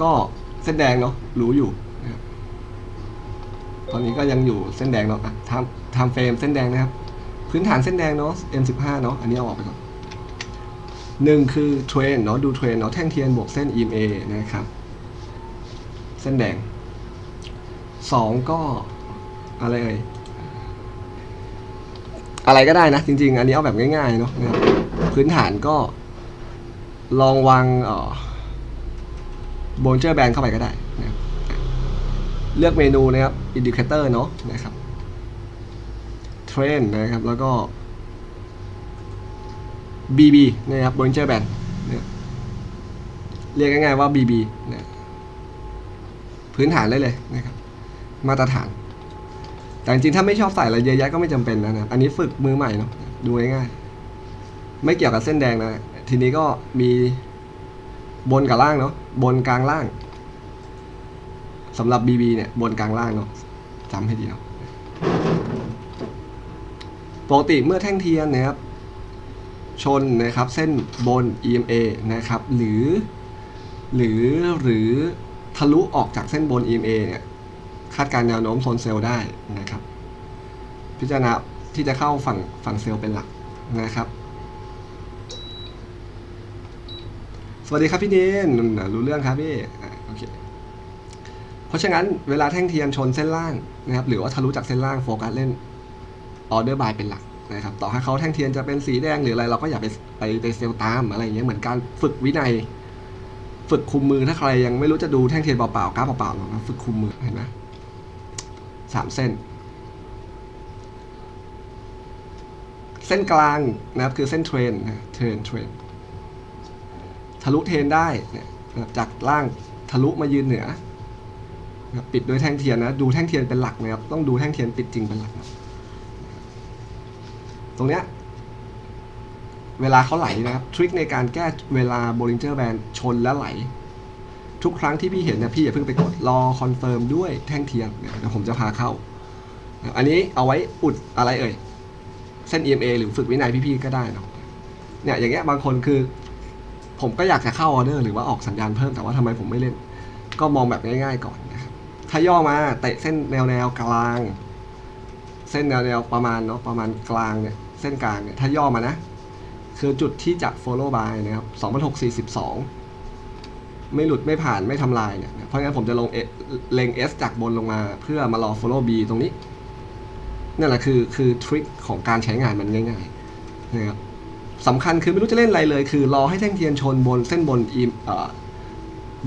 ก็เส้นแดงเนาะรู้อยู่ตอนนี้ก็ยังอยู่เส้นแดงเนาะทำทำเฟรมเส้นแดงนะครับ พื้นฐานเส้นแดงเนาะ M15 เนาะอันนี้เอาออกไปก่อนหนึ่งคือเทรนเนาะดูเทรนเนาะแท่งเทียนบวกเส้น EMA นะครับ เส้นแดงสองก็อะไรเอ่ยอะไรก็ได้นะ จริง ๆ อันนี้เอาแบบง่ายๆเนาะนะครับพื้นฐานก็ลองวางเอ่อ โบนเจอร์แบนเข้าไปก็ได้นะครับเลือกเมนูนะครับอินดิเคเตอร์เนาะนะครับเทรนนะครับ แล้วก็ BB นะครับ Bollinger Band เนี่ยเรียกง่ายๆว่า BB นะพื้นฐานได้เลยนะครับ มาตรฐาน แต่จริงๆถ้าไม่ชอบใส่อะไรเยอะแยะก็ไม่จำเป็นนะครับอันนี้ฝึกมือใหม่เนาะดูง่ายๆไม่เกี่ยวกับเส้นแดงนะ ทีนี้ก็มี บนกับล่างเนาะบนกลางล่างสำหรับ BB เนี่ยบนกลางล่างเนาะจำให้ดีเนาะปกติเมื่อแท่งเทียนนะครับชนนะครับเส้นบน EMA นะครับหรือ หรือหรือทะลุออกจากเส้นบน EMA เนี่ยคาดการณ์แนวโน้มโซนเซลล์ได้นะครับ พิจารณาที่จะเข้าฝั่งฝั่งเซลล์เป็นหลักนะครับ สวัสดีครับพี่เนนรู้เรื่องครับพี่โอเคเพราะฉะนั้นเวลาแท่งเทียนชนเส้นล่างนะครับหรือว่าทะลุจากเส้นล่างโฟกัสเล่นออเดอร์บายเป็นหลักนะครับต่อให้เขาแท่งเทียนจะเป็นสีแดงหรืออะไรเราก็อย่าไปไปไปเซลตามอะไรอย่างเงี้ยเหมือนการฝึกวินัย ฝึกคุมมือถ้าใครยังไม่รู้จะดูแท่งเทียนเปล่าๆกราฟเปล่าๆหรอกนะฝึกคุมมือเห็นไหมสามเส้น เส้นกลางนะครับคือเส้นเทรนนะเทรนเทรน ทะลุเทนได้เนี่ยจากล่างทะลุมายืนเหนือนะครับปิดด้วยแท่งเทียนนะดูแท่งเทียนเป็นหลักนะครับต้องดูแท่งเทียนปิดจริงเป็นหลักนะตรงเนี้ยเวลาเขาไหลนะครับทริคในการแก้เวลา Bollinger Band ชนและไหล ทุกครั้งที่พี่เห็นเนี่ยพี่อย่าเพิ่งไปกดรอคอนเฟิร์มด้วยแท่งเทียนเนี่ยเดี๋ยวผมจะพาเข้า อันนี้เอาไว้อุดอะไรเอ่ย เส้น EMA หรือฝึกวินัยพี่ๆก็ได้นะเนี่ยอย่างเงี้ยบางคนคือ ผมก็อยากจะเข้าออเดอร์หรือว่าออกสัญญาณเพิ่มแต่ว่าทำไมผมไม่เล่น ก็มองแบบง่ายๆก่อนนะครับ ถ้าย่อมาเตะเส้นแนวแนวกลาง เส้นแนวแนวประมาณเนาะประมาณกลางเนี่ยเส้นกลางเนี่ยถ้าย่อมานะ คือจุดที่จะ follow by นะครับ2,642 ไม่หลุดไม่ผ่านไม่ทำลายเนี่ย เพราะงั้นผมจะลง A- เลง S จากบนลงมา เพื่อมารอ follow B ตรงนี้นั่นแหละคือคือทริคของการใช้งานมันง่ายๆนะครับ สำคัญคือไม่รู้จะเล่นอะไรเลย คือรอให้แท่งเทียนชนบนเส้นบนอีเอ่อ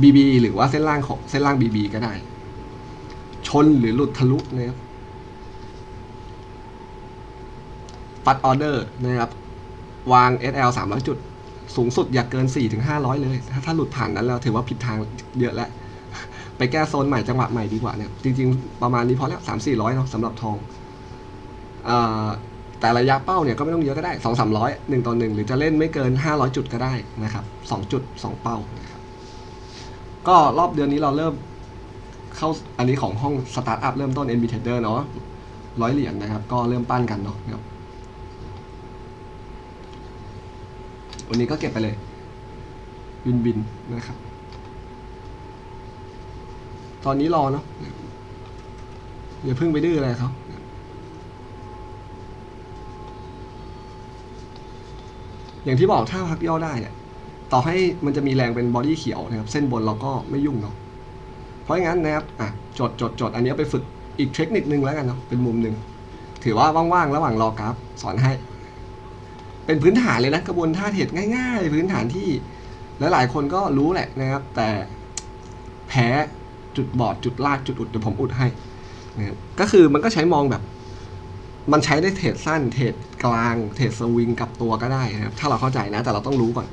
BB หรือว่าเส้นล่างของเส้นล่าง BB ก็ได้ ชนหรือหลุดทะลุนะครับปัดออเดอร์นะครับ วาง SL 300 จุด สูงสุดอย่าเกิน4ถึง500 เลย ถ้าถ้าหลุดผ่านนั้นแล้วถือว่าผิดทางเยอะแล้ว ไปแก้โซนใหม่จังหวะใหม่ดีกว่าเนี่ย จริง ๆ ประมาณนี้พอแล้ว 3 400เนาะสำหรับทองอ่อ แต่ระยะเป้าเนี่ยก็ไม่ต้องเยอะก็ได้2 300 1ต่อ1หรือจะเล่นไม่เกิน500จุดก็ได้นะครับ2จุด2เป้านะครับก็รอบเดือนนี้เราเริ่มเข้าอันนี้ของห้องสตาร์ทอัพเริ่มต้น NB Trader เนาะร้อยเหรียญนะครับ ก็เริ่มปั้นกันเนาะนะครับวันนี้ก็เก็บไปเลยบินบินนะครับ ตอนนี้รอเนาะอย่าเพิ่งไปดื้ออะไรเขา อย่างที่บอกถ้าพักย่อได้เนี่ยต่อให้มันจะมีแรงเป็นบอดี้เขียวนะครับ เส้นบนเราก็ไม่ยุ่งเนาะเพราะงั้นนะครับอะจดจดจดอันนี้ไปฝึกอีกเทคนิคนึงแล้วกันเนาะเป็นมุมหนึ่งถือว่าว่างๆระหว่างรอกราฟสอนให้ เป็นพื้นฐานเลยนะกระบวนท่าเทรดง่ายๆ พื้นฐานที่หลายๆคนก็รู้แหละนะครับ แต่แพ้จุดบอดจุดลากจุดอุดเดี๋ยวผมอุดให้นะครับก็คือมันก็ใช้มองแบบ มันใช้ได้เทรดสั้น เทรดกลาง เทรดสวิงกับตัวก็ได้นะครับ ถ้าเราเข้าใจนะ แต่เราต้องรู้ก่อน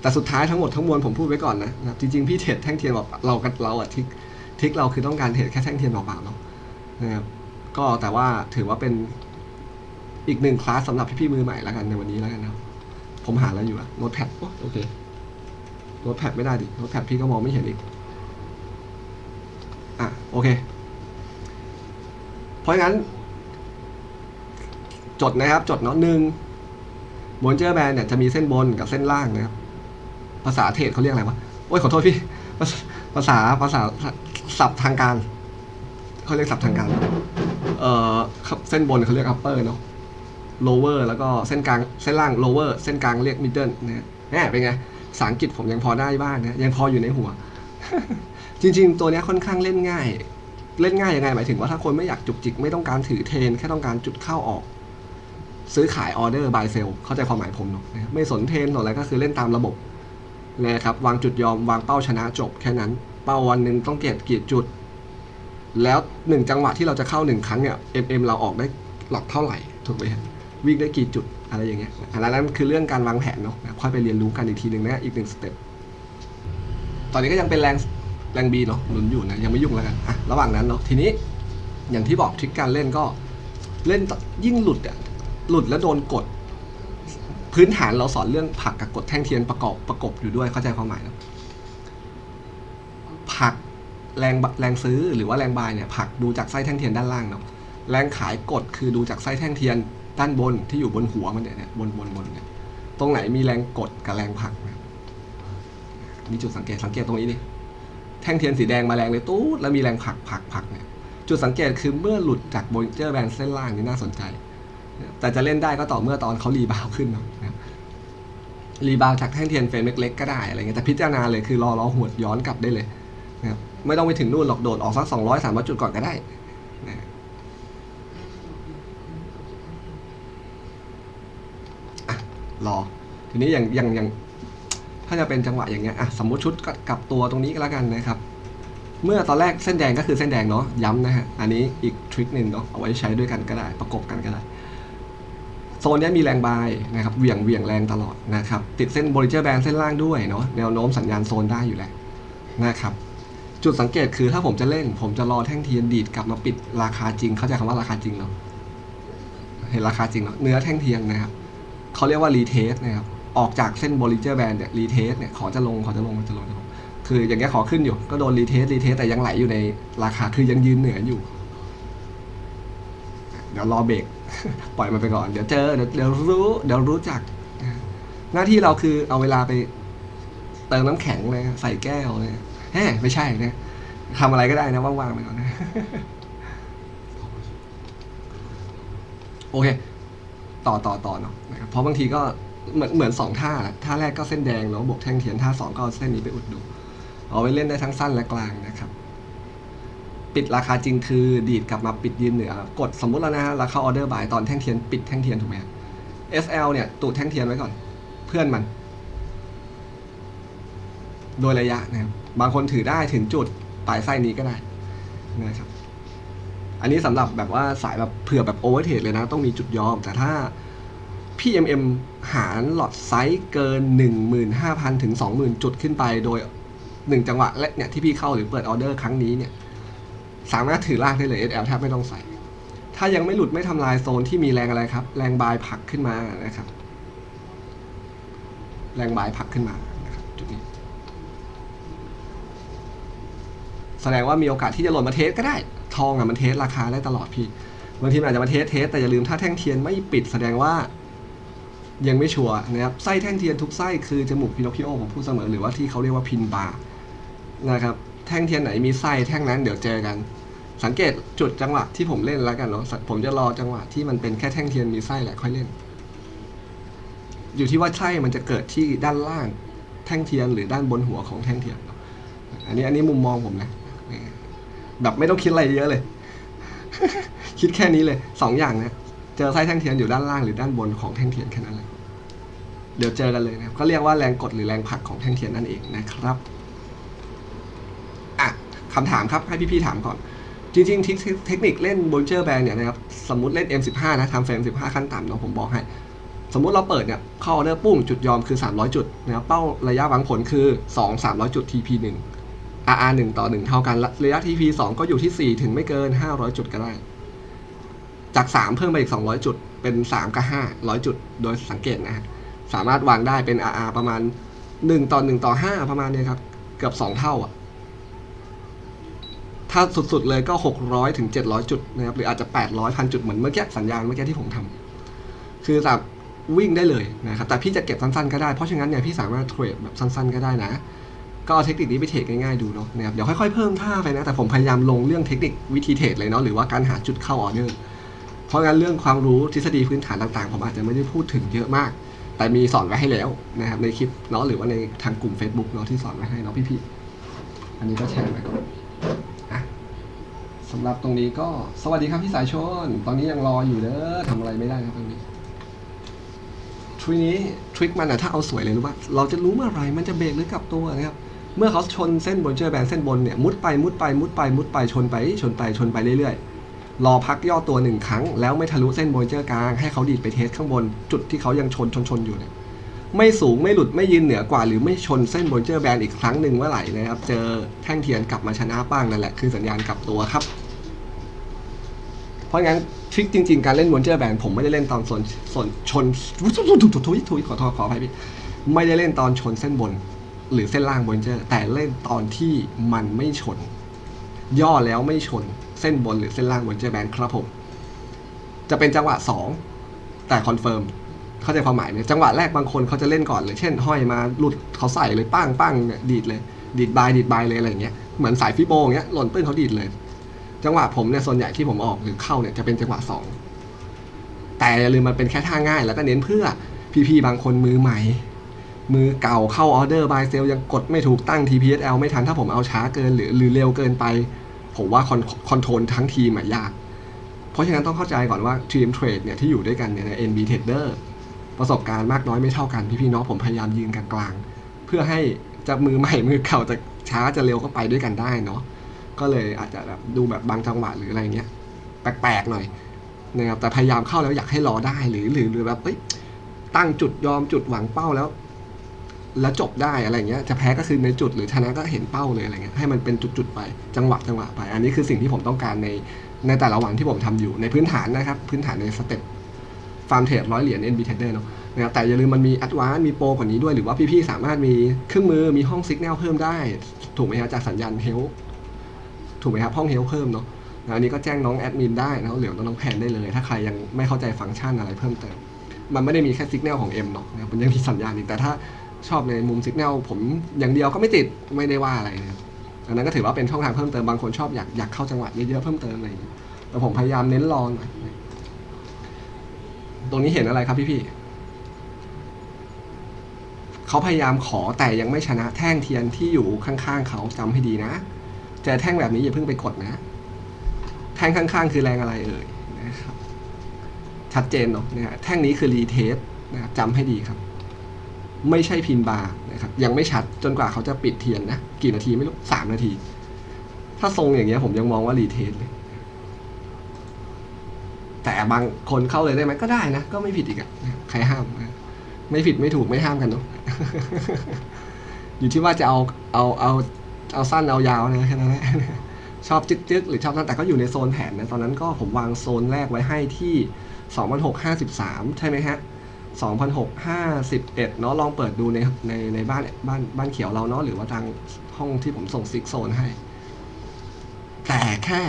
แต่สุดท้ายทั้งหมดทั้งมวลผมพูดไว้ก่อนนะนะ จริงๆ พี่เทรดแท่งเทียนแบบเรากเราอะทิกทิกเราคือต้องการเทรดแค่แท่งเทียนเปล่าๆเนาะนะครับ ก็แต่ว่าถือว่าเป็นอีกหนึ่งคลาสสำหรับพี่ๆมือใหม่แล้วกันในวันนี้แล้วกันนะผมหาแล้วอยู่อะโน้ตแพดโอเคโน้ตแพดไม่ได้ดิโน้ตแพดพี่ก็มองไม่เห็นอีกอะโอเค เพราะงั้น จดนะครับ จดเนาะหนึ่งบนเจอร์แบนเนี่ยจะมีเส้นบนกับเส้นล่างนะครับ ภาษาเทรดเขาเรียกอะไรวะ โอ้ยขอโทษพี่ ภาษาภาษาศัพท์ทางการเขาเรียกศัพท์ทางการ เอ่อเส้นบนเขาเรียก upper เนาะ lower แล้วก็เส้นกลางเส้นล่าง lower เส้นกลางเรียก middle นะฮะแหมเป็นไงภาษาอังกฤษผมยังพอได้บ้างนะยังพออยู่ในหัว จริง ๆ ตัวเนี้ยค่อนข้างเล่นง่าย เล่นง่ายยังไงหมายถึงว่าถ้าคนไม่อยากจุกจิกไม่ต้องการถือเทน แค่ต้องการจุดเข้าออก ซื้อขายออเดอร์บายเซลเข้าใจความหมายผมเนาะไม่สนเทรนสนออะไรก็คือเล่นตามระบบนะครับวางจุดยอมวางเป้าชนะจบแค่นั้น เป้าวันหนึ่งต้องเก็บกี่จุด แล้วหนึ่งจังหวะที่เราจะเข้าหนึ่งครั้งเนี่ย MM เราออกได้หลอกเท่าไหร่ถูกไหมฮะวิ่งได้กี่จุดอะไรอย่างเงี้ยอันนั้นคือเรื่องการวางแผนเนาะค่อยไปเรียนรู้กันอีกทีหนึ่งนะอีกหนึ่งสเต็ปตอนนี้ก็ยังเป็นแรงแรงบีเนาะหนุนอยู่นะยังไม่ยุ่งแล้วกันอะระหว่างนั้นเนาะทีนี้อย่างที่บอกทริคการเล่นก็เล่นยิ่งหลุดอะ หลุดแล้วโดนกด พื้นฐานเราสอนเรื่องผลักกับกดแท่งเทียนประกอบประกบอยู่ด้วยเข้าใจความหมายนะผลักแรงแรงซื้อหรือว่าแรงบายเนี่ยผลักดูจากไส้แท่งเทียนด้านล่างเนาะแรงขายกดคือดูจากไส้แท่งเทียนด้านบนที่อยู่บนหัวมันเนี่ยบนบนบนเนี่ยตรงไหนมีแรงกดกับแรงผลักนะมีจุดสังเกตสังเกตตรงนี้ดิแท่งเทียนสีแดงมาแรงเลยตู้แล้วมีแรงผลักผลักผลักเนี่ยจุดสังเกตคือเมื่อหลุดจากโบลเจอร์แบนเส้นล่างนี่น่าสนใจ แต่จะเล่นได้ก็ต่อเมื่อตอนเขารีบาวขึ้นเนาะรีบาวจากแท่งเทียนเฟรมเล็กๆก็ได้อะไรเงี้ยแต่พิจารณาเลยคือรอรอหวดย้อนกลับได้เลยนะครับไม่ต้องไปถึงนู่นหรอกโดดออกสักสองร้อยสามร้อยจุดก่อนก็ได้นะรอ ทีนี้อย่างอย่างอย่างถ้าจะเป็นจังหวะอย่างเงี้ยอะสมมติชุดก็กลับตัวตรงนี้ก็แล้วกันนะครับ เมื่อตอนแรกเส้นแดงก็คือเส้นแดงเนาะย้ำนะฮะอันนี้อีกทริคหนึ่งเนาะเอาไว้ใช้ด้วยกันก็ได้ประกบกันก็ได้ ซนนี้มีแรงบายนะครับเหวี่ยงเหวี่ยงแรงตลอดนะครับติดเส้นบริเจอร์แบนเส้นล่างด้วยเนาะแนวโน้มสัญญาณโซนได้อยู่แล้วนะครับจุดสังเกตคือถ้าผมจะเล่น ผมจะรอแท่งเทียนดีดกลับมาปิดราคาจริง เข้าใจคำว่าราคาจริงเนาะเห็นราคาจริงเนาะเนื้อแท่งเทียนนะครับเขาเรียกว่ารีเทสนะครับออกจากเส้นบริเจอร์แบนเนี่ยรีเทสเนี่ยขอจะลงขอจะลงขอจะลงจะลงคืออย่างเงี้ยขอขึ้นอยู่ก็โดนรีเทสรีเทสแต่ยังไหลอยู่ในราคาคือยังยืนเหนืออยู่ ดี๋ยวรอเบรกปล่อยมันไปก่อน เดี๋ยวเจอ เดี๋ยวเดี๋ยวรู้ เดี๋ยวรู้จัก หน้าที่เราคือเอาเวลาไปเติมน้ำแข็งเลยใส่แก้วเลยแฮไม่ใช่นะทำอะไรก็ได้นะว่างๆไปก่อนนะโอเค ต่อต่อต่อเนาะนะครับเพราะบางทีก็เหมือนเหมือนสองท่าท่าแรกก็เส้นแดงเนาะบวกแท่งเทียนท่าสองก็เอาเส้นนี้ไปอุดดูเอาไว้เล่นได้ทั้งสั้นและกลางนะครับ ปิดราคาจริงคือดีดกลับมาปิดยืนเหนือกดสมมุติแล้วนะฮะราคาออเดอร์บายตอนแท่งเทียนปิดแท่งเทียนถูกไหม SL เนี่ยตูดแท่งเทียนไว้ก่อน เพื่อนมัน โดยระยะนะครับบางคนถือได้ถึงจุดปลายไส้นี้ก็ได้นะครับอันนี้สำหรับแบบว่าสายแบบเผื่อแบบโอเวอร์เทรดเลยนะ ต้องมีจุดยอม แต่ถ้า PMM หารหลอดไซส์เกิน 15,000 ถึง 20,000 จุดขึ้นไปโดย 1 จังหวะและเนี่ยที่พี่เข้าหรือเปิดออเดอร์ครั้งนี้เนี่ย สามารถถือลากได้เลย SL แทบไม่ต้องใส่ ถ้ายังไม่หลุดไม่ทำลายโซนที่มีแรงอะไรครับ แรงบายผักขึ้นมานะครับ แรงบายผักขึ้นมานะครับจุดนี้ แสดงว่ามีโอกาสที่จะหล่นมาเทสก็ได้ ทองอะมันเทสราคาได้ตลอดพี่บางทีอาจจะมาเทสเทสแต่อย่าลืมถ้าแท่งเทียนไม่ปิดแสดงว่ายังไม่ชัวร์นะครับไส้แท่งเทียนทุกไส้คือจมูกพิโนคิโอผมพูดเสมอหรือว่าที่เขาเรียกว่าพินบาร์นะครับ แท่งเทียนไหนมีไส้แท่งนั้นเดี๋ยวเจอกัน สังเกตจุดจังหวะที่ผมเล่นแล้วกันเนาะผมจะรอจังหวะที่มันเป็นแค่แท่งเทียนมีไส้แหละค่อยเล่น อยู่ที่ว่าไส้มันจะเกิดที่ด้านล่างแท่งเทียนหรือด้านบนหัวของแท่งเทียนอันนี้อันนี้มุมมองผมนะแบบไม่ต้องคิดอะไรเยอะเลย คิดแค่นี้เลยสองอย่างนะเจอไส้แท่งเทียนอยู่ด้านล่างหรือด้านบนของแท่งเทียนแค่นั้นเลยเดี๋ยวเจอกันเลยนะครับก็เรียกว่าแรงกดหรือแรงผลักของแท่งเทียนนั่นเองนะครับ คำถามครับให้พี่ๆถามก่อน จริงๆเทคนิคเล่นโบนเจอร์แบนเนี่ยนะครับสมมติเล่น M15 นะทำเฟรม15 ขั้นต่ำเนาะผมบอกให้ สมมติเราเปิดเนี่ยเข้าออเดอร์ปุ้งจุดยอมคือ 300 จุดนะครับเป้าระยะหวังผลคือ 2 300 จุด TP 1 RR 1ต่อ 1 เท่ากันและระยะ TP 2 ก็อยู่ที่ 4 ถึงไม่เกิน 500 จุดก็ได้ จาก 3 เพิ่มไปอีก 200 จุด เป็น 3 กับ 5 100 จุด โดยสังเกตนะฮะสามารถวางได้เป็น RR ประมาณ 1 ต่อ 1 ต่อ 5 ประมาณเนี้ครับ เกือบ 2 เท่าอะ ถ้าสุดๆเลยก็ 600ถึง700 จุดนะครับหรืออาจจะ 800พันจุดเหมือนเมื่อกี้สัญญาณเมื่อกี้ที่ผมทำคือแบบวิ่งได้เลยนะครับแต่พี่จะเก็บสั้นๆก็ได้เพราะฉะนั้นเนี่ยพี่สามารถเทรดแบบสั้นๆก็ได้นะ ก็เอาเทคนิคนี้ไปเทรดง่ายๆดูเนาะนะครับเดี๋ยวค่อยๆเพิ่มท่าไปนะแต่ผมพยายามลงเรื่องเทคนิควิธีเทรดเลยเนาะหรือว่าการหาจุดเข้าออเดอร์เพราะงั้นเรื่องความรู้ทฤษฎีพื้นฐานต่างๆ ผมอาจจะไม่ได้พูดถึงเยอะมาก แต่มีสอนไว้ให้แล้วนะครับในคลิปเนาะหรือว่าในทางกลุ่ม Facebook เนาะที่สอนไว้ให้เนาะพี่ๆอันนี้ก็แชร์ไปก่อน สำหรับตรงนี้ก็สวัสดีครับพี่สายชน ตอนนี้ยังรออยู่เด้อทำอะไรไม่ได้ครับตรงนี้ทริคนี้ทริคมันอะถ้าเอาสวยเลยรู้ป่ะเราจะรู้เมื่อไหรมันจะเบรกหรือกลับตัวนะครับ เมื่อเขาชนเส้นบนเจอแบนเส้นบนเนี่ยมุดไปมุดไปมุดไปมุดไปชนไปชนไปชนไปเรื่อยๆ รอพักย่อตัวหนึ่งครั้ง แล้วไม่ทะลุเส้นบนเจอกลางให้เขาดีดไปเทสข้างบนจุดที่เขายังชนชนชนอยู่เนี่ย ไม่สูงไม่หลุดไม่ยืนเหนือกว่า หรือไม่ชนเส้นบนเจอแบนอีกครั้งหนึ่งเมื่อไหร่นะครับ เจอแท่งเทียนกลับมาชนะบ้างนั่นแหละคือสัญญาณกลับตัวครับ เพราะงั้นทริคจริง ๆ การเล่นบนเจอร์แบนผมไม่ได้เล่นตอนส่วนส่วนชนทุยทุยทุยทุยขอโทษขออภัยพี่ไม่ได้เล่นตอนชนเส้นบน หรือเส้นล่างบนเจอร์แต่เล่นตอนที่มันไม่ชน ย่อแล้วไม่ชนเส้นบนหรือเส้นล่างบนเจอร์แบนครับผมจะเป็นจังหวะสองแต่คอนเฟิร์ม เข้าใจความหมายไหมจังหวะแรกบางคนเขาจะเล่นก่อนเลยเช่น ห้อยมาหลุดเขาใส่เลยปั้งปั้งเนี่ยดีดเลย ดีดบายดีดบายเลยอะไรอย่างเงี้ยเหมือนสายฟิโบอย่างเงี้ยหล่นปื้นเขาดีดเลย จังหวะผมเนี่ยส่วนใหญ่ที่ผมออกหรือเข้าเนี่ยจะเป็นจังหวะสองแต่อย่าลืมมันเป็นแค่ท่าง่าย แล้วก็เน้นเพื่อพี่ๆบางคนมือใหม่ มือเก่าเข้าออเดอร์บายเซลยังกดไม่ถูกตั้ง TPSL ไม่ทันถ้าผมเอาช้าเกินหรือหรือเร็วเกินไป ผมว่าคอนคอนโทรลทั้งทีมยาก เพราะฉะนั้นต้องเข้าใจก่อนว่าทีมเทรดเนี่ยที่อยู่ด้วยกันเนี่ยใน NB Trader ประสบการณ์มากน้อยไม่เท่ากันพี่ๆน้องผมพยายามยืนกลางๆ เพื่อให้จะมือใหม่มือเก่าจะช้าจะเร็วก็ไปด้วยกันได้เนาะก็เลยอาจจะแบบดูแบบบางจังหวะหรืออะไรเงี้ยแปลกๆหน่อยนะครับแต่พยายามเข้าแล้วอยากให้รอได้หรือหรือหรือแบบเอ้ยตั้งจุดยอมจุดหวังเป้าแล้ว แล้วจบได้อะไรเงี้ยจะแพ้ก็คือในจุดหรือชนะก็เห็นเป้าเลยอะไรเงี้ยให้มันเป็นจุดๆไปจังหวะจังหวะไป อันนี้คือสิ่งที่ผมต้องการในในแต่ละวันที่ผมทำอยู่ในพื้นฐานนะครับ พื้นฐานในสเต็ป ฟาร์มเทรดร้อยเหรียญ NB Trader เนาะนะครับแต่อย่าลืมมันมีอั v วานมีโปรกว่านี้ด้วยหรือว่าพี่ๆสามารถมีเครื่องมือมีห้องสัญญาณเพิ่มได้ ถูกไหมครับจากสัญญาณเฮลถูกไหมครับห้องเฮลเพิ่มเนาะอันนี้ก็แจ้งน้องแอดมินได้นะเหลืองน้องแพนได้เลย ถ้าใครยังไม่เข้าใจฟังก์ชันอะไรเพิ่มเติม มันไม่ได้มีแค่สัญญาณของ M เนาะนะมันยังมีสัญญาณอีกแต่ถ้าชอบในมุมสัญญาณผมอย่างเดียวก็ไม่ติดไม่ได้ว่าอะไรนะอันนั้นก็ถือว่าเป็นช่องทางเพิ่มเติมบางคนชอบอยากอยากเข้าจังหวะเยอะๆเพิ่มเติมอะไรอย่างเงี้ยแต่ผมพยายามเน้นรอหน่อย ตรงนี้เห็นอะไรครับพี่ๆเขาพยายามขอแต่ยังไม่ชนะแท่งเทียนที่อยู่ข้างๆเขาจำให้ดีนะ เจอแท่งแบบนี้อย่าเพิ่งไปกดนะ แท่งข้างๆ คือแรงอะไรเอ่ยนะครับ ชัดเจนเนาะนะฮะแท่งนี้คือรีเทสนะครับจำให้ดีครับ ไม่ใช่พินบาร์นะครับ ยังไม่ชัดจนกว่าเขาจะปิดเทียนนะ กี่นาทีไม่รู้สามนาที ถ้าทรงอย่างเงี้ยผมยังมองว่ารีเทสเลย แต่บางคนเข้าเลยได้ไหมก็ได้นะ ก็ไม่ผิดอีกอะใครห้าม ไม่ผิดไม่ถูกไม่ห้ามกันเนาะอยู่ที่ว่าจะเอาเอาเอาเอาสั้นเอายาวนะแค่นั้นแหละชอบจึ๊กๆหรือชอบนั้นแต่ก็อยู่ในโซนแผนนะตอนนั้นก็ผมวางโซนแรกไว้ให้ที่2,653 ใช่ไหมฮะ2,651 เนาะลองเปิดดูในในในบ้านบ้านบ้านเขียวเราเนาะหรือว่าทางห้องที่ผมส่งซิกโซนให้ แต่แค่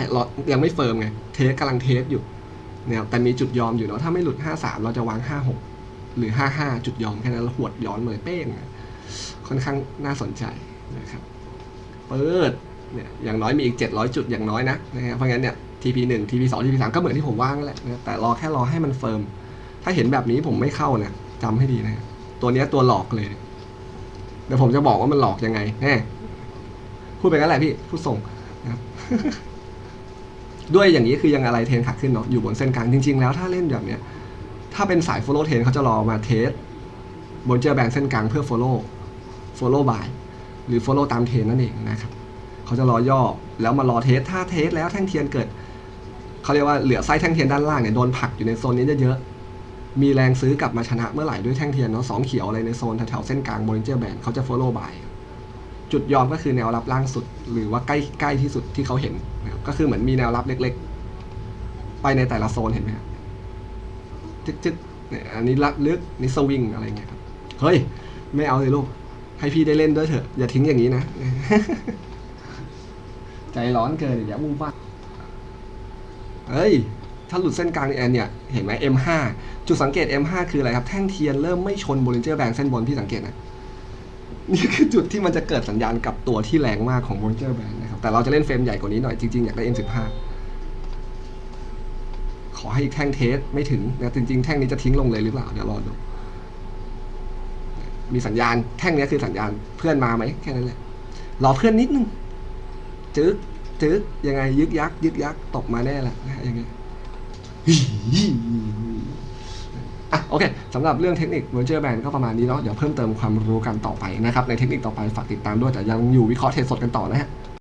ยังไม่เฟิร์มไง เทสกำลังเทสอยู่ เนี่ยแต่มีจุดยอมอยู่เนาะถ้าไม่หลุด 53 เราจะวาง 56 หรือ 55 จุดยอมแค่นั้นแล้วหวดย้อนเลยเป้งอะค่อนข้างน่าสนใจนะครับเปิดเนี่ยอย่างน้อยมีอีก 700 จุดอย่างน้อยนะนะครับเพราะงั้นเนี่ย TP 1 TP 2 TP 3ก็เหมือนที่ผมว่างนั่นแหละนะแต่รอแค่รอให้มันเฟิร์มถ้าเห็นแบบนี้ผมไม่เข้านะจำให้ดีนะตัวเนี้ยตัวหลอกเลย เดี๋ยวผมจะบอกว่ามันหลอกยังไงแน่พูดไปงั้นแหละพี่พูดส่งนะครับ ด้วยอย่างนี้คือยังอะไรเทนขาขึ้นเนาะอยู่บนเส้นกลางจริง ๆ แล้วถ้าเล่นแบบเนี้ยถ้าเป็นสาย follow เทนเขาจะรอมาเทสบนเจอแบนเส้นกลางเพื่อ follow follow by หรือ follow ตามเทนนั่นเองนะครับเขาจะรอย่อแล้วมารอเทสถ้าเทสแล้วแท่งเทียนเกิดเขาเรียกว่าเหลือไส้แท่งเทียนด้านล่างเนี่ยโดนผลักอยู่ในโซนนี้เยอะๆมีแรงซื้อกลับมาชนะเมื่อไหร่ด้วยแท่งเทียนเนาะสองเขียวอะไรในโซนแถวๆเส้นกลางบนเจอแบนเขาจะ follow by จุดยอมก็คือแนวรับล่างสุด หรือว่าใกล้ใกล้ที่สุดที่เขาเห็นนะครับก็คือเหมือนมีแนวรับเล็กๆ ไปในแต่ละโซนเห็นไหมครับจึ๊กๆเนี่ยอันนี้ลักลึกนี่สวิงอะไรเงี้ยครับเฮ้ย ไม่เอาเลยลูก ให้พี่ได้เล่นด้วยเถอะ อย่าทิ้งอย่างนี้นะ ใจร้อนเกินอย่ามุ่งบ้าเฮ้ย ถ้าหลุดเส้นกลางแอนเนี่ย เห็นไหม M5 จุดสังเกต M5 คืออะไรครับ แท่งเทียนเริ่มไม่ชนบริเจอร์แบนเส้นบนพี่สังเกตนะ นี่คือจุดที่มันจะเกิดสัญญาณกับตัวที่แรงมากของ Voyager Band นะครับ แต่เราจะเล่นเฟรมใหญ่กว่านี้หน่อย จริง ๆ อยากได้ M15 ขอให้อีกแท่งเทสไม่ถึงนะจริง ๆ แท่งนี้จะทิ้งลงเลยหรือเปล่า เดี๋ยวรอดู มีสัญญาณแท่งนี้คือสัญญาณเพื่อนมาไหมแค่นั้นแหละ รอเพื่อนนิดนึงจึ๊กจึ๊กยังไง ยึกยักยึกยักตกมาแน่แหละนะอย่างเงี้ย อะโอเคสำหรับเรื่องเทคนิค Virtual Band ก็ประมาณนี้เนาะเดี๋ยวเพิ่มเติมความรู้กันต่อไปนะครับในเทคนิคต่อไปฝากติดตามด้วยแต่ยังอยู่วิเคราะห์เทรดสดกันต่อนะฮะ